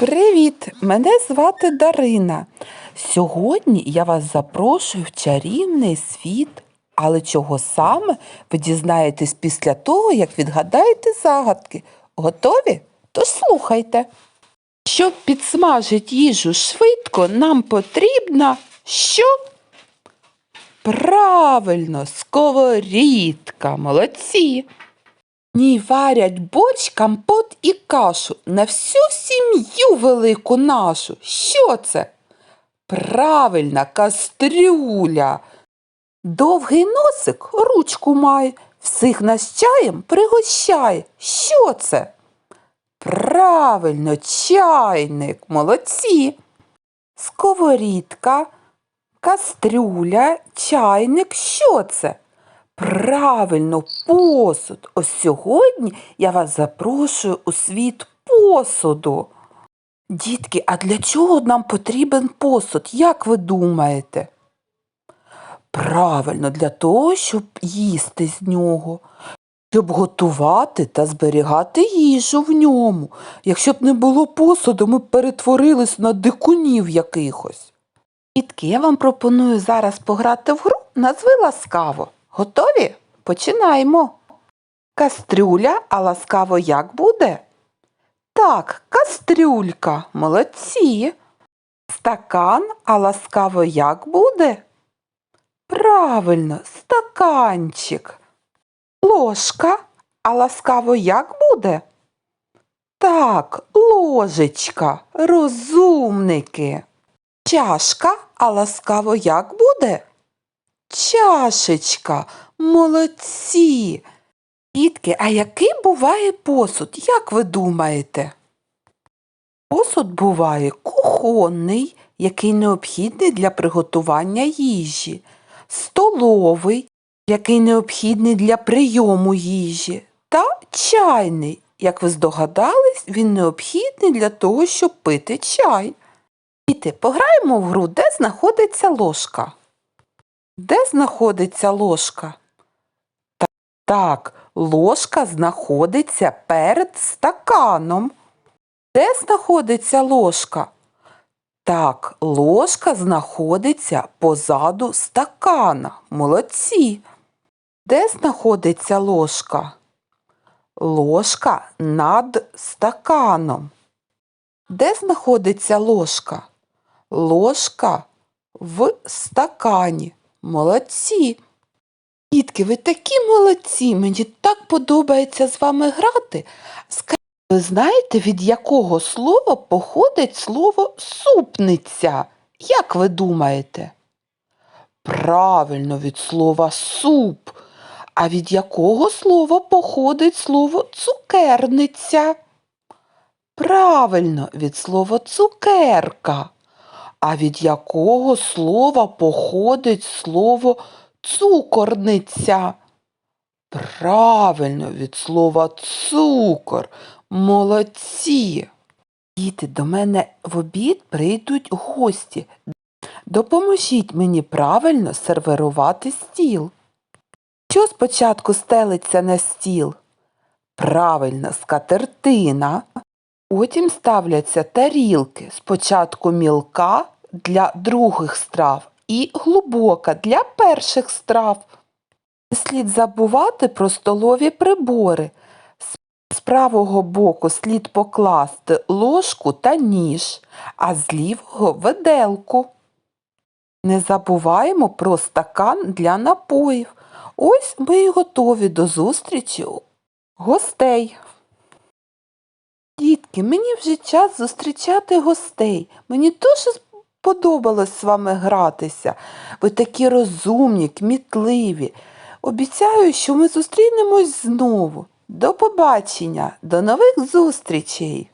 Привіт! Мене звати Дарина. Сьогодні я вас запрошую в чарівний світ. Але чого саме ви дізнаєтесь після того, як відгадаєте загадки. Готові? Тож слухайте. Щоб підсмажити їжу швидко, нам потрібна що? Правильно, сковорідка. Молодці. Ній варять борщ, компот і кашу на всю сім'ю велику нашу. Що це? Правильно, кастрюля. Довгий носик ручку має, всіх нас чаєм пригощає. Що це? Правильно, чайник, молодці. Сковорідка, кастрюля, чайник. Що це? Правильно, посуд. Ось сьогодні я вас запрошую у світ посуду. Дітки, а для чого нам потрібен посуд? Як ви думаєте? Правильно, для того, щоб їсти з нього, щоб готувати та зберігати їжу в ньому. Якщо б не було посуду, ми б перетворились на дикунів якихось. Дітки, я вам пропоную зараз пограти в гру назви ласкаво. Готові? Починаємо. Кастрюля, а ласкаво як буде? Так, кастрюлька, молодці. Стакан, а ласкаво як буде? Правильно, стаканчик. Ложка, а ласкаво як буде? Так, ложечка, розумники. Чашка, а ласкаво як буде? Чашечка, молодці. Дітки, а який буває посуд, як ви думаєте? Посуд буває кухонний, який необхідний для приготування їжі, столовий, який необхідний для прийому їжі, та чайний. Як ви здогадались, він необхідний для того, щоб пити чай. Діти, пограємо в гру, де знаходиться ложка. Де знаходиться ложка? Так, ложка знаходиться перед стаканом. Де знаходиться ложка? Так, ложка знаходиться позаду стакана. Молодці. Де знаходиться ложка? Ложка над стаканом. Де знаходиться ложка? Ложка в стакані. Молодці. Дітки, ви такі молодці. Мені так подобається з вами грати. Скажіть, ви знаєте, від якого слова походить слово супниця? Як ви думаєте? Правильно, від слова суп. А від якого слова походить слово цукерниця? Правильно, від слова цукерка. А від якого слова походить слово цукорниця? Правильно, від слова цукор. Молодці. Діти, до мене в обід прийдуть гості. Допоможіть мені правильно сервірувати стіл. Що спочатку стелиться на стіл? Правильно, скатертина. Потім ставляться тарілки. Спочатку мілка для других страв і глибока для перших страв. Не слід забувати про столові прибори. З- правого боку слід покласти ложку та ніж, а з лівого виделку. Не забуваємо про стакан для напоїв. Ось ми і готові до зустрічі гостей. Дітки, мені вже час зустрічати гостей. Мені дуже сподобалось з вами гратися. Ви такі розумні, кмітливі. Обіцяю, що ми зустрінемось знову. До побачення, до нових зустрічей!